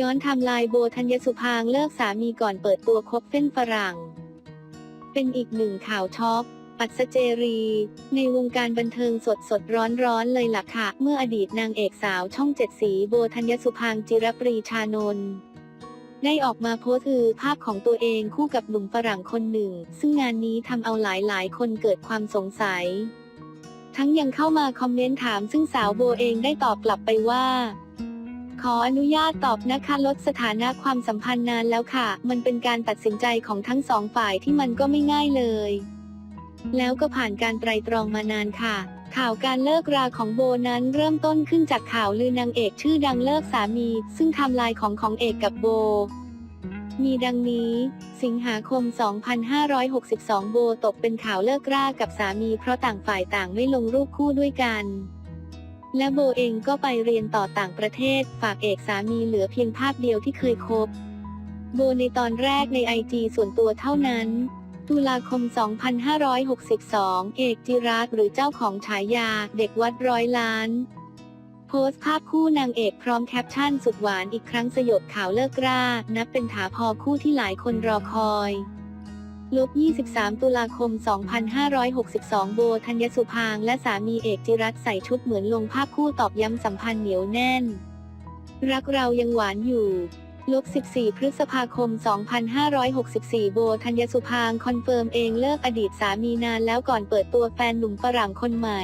ย้อนทำลายโบธัญญสุพางเลิกสามีก่อนเปิดตัวคบเส้นฝรั่ง เป็นอีกหนึ่งข่าวช็อกปัสเจรี ในวงการบันเทิงสดสดร้อนร้อนเลยล่ะค่ะ เมื่ออดีตนางเอกสาวช่องเจ็ดสีโบธัญญสุพางจิรปรีชานนท์ได้ออกมาโพสต์คือภาพของตัวเองคู่กับหนุ่มฝรั่งคนหนึ่ง ซึ่งงานนี้ทำเอาหลายหลายคนเกิดความสงสัย ทั้งยังเข้ามาคอมเมนต์ถามซึ่งสาวโบเองได้ตอบกลับไปว่า ขออนุญาตตอบนะคะลดสถานะความสัมพันธ์นานแล้วค่ะ มันเป็นการตัดสินใจของทั้งสองฝ่ายที่มันก็ไม่ง่ายเลย แล้วก็ผ่านการไตรตรองมานานค่ะ ข่าวการเลิกราของโบนั้นเริ่มต้นขึ้นจากข่าวลือนางเอกชื่อดังเลิกสามี ซึ่งทำลายของของเอกกับโบ มีดังนี้ สิงหาคม 2562 โบตกเป็นข่าวเลิกรากับสามี เพราะต่างฝ่ายต่างไม่ลงรูปคู่ด้วยกัน และโบเองก็ไปเรียนต่อต่างประเทศ ฝากเอกสามีเหลือเพียงภาพเดียวที่เคยคบ โบในตอนแรกในไอจีส่วนตัวเท่านั้น ตุลาคม 2562 เอกจิรัตหรือเจ้าของฉายา เด็กวัดร้อยล้าน โพสต์ภาพคู่นางเอกพร้อมแคปชั่นสุดหวานอีกครั้งสยบข่าวเลิกรา นับเป็นถาพอคู่ที่หลายคนรอคอย ลบ23 ตุลาคม 2562 โบธัญสุพางและสามีเอกจิรัตใส่ชุดเหมือนลงภาพคู่ตอบย้ำสัมพันธ์เหนียวแน่น รักเรายังหวานอยู่ลบ14 พฤษภาคม 2564 โบธัญสุพางค์คอนเฟิร์มเองเลิกอดีตสามีนานแล้วก่อนเปิดตัวแฟนหนุ่มฝรั่งคนใหม่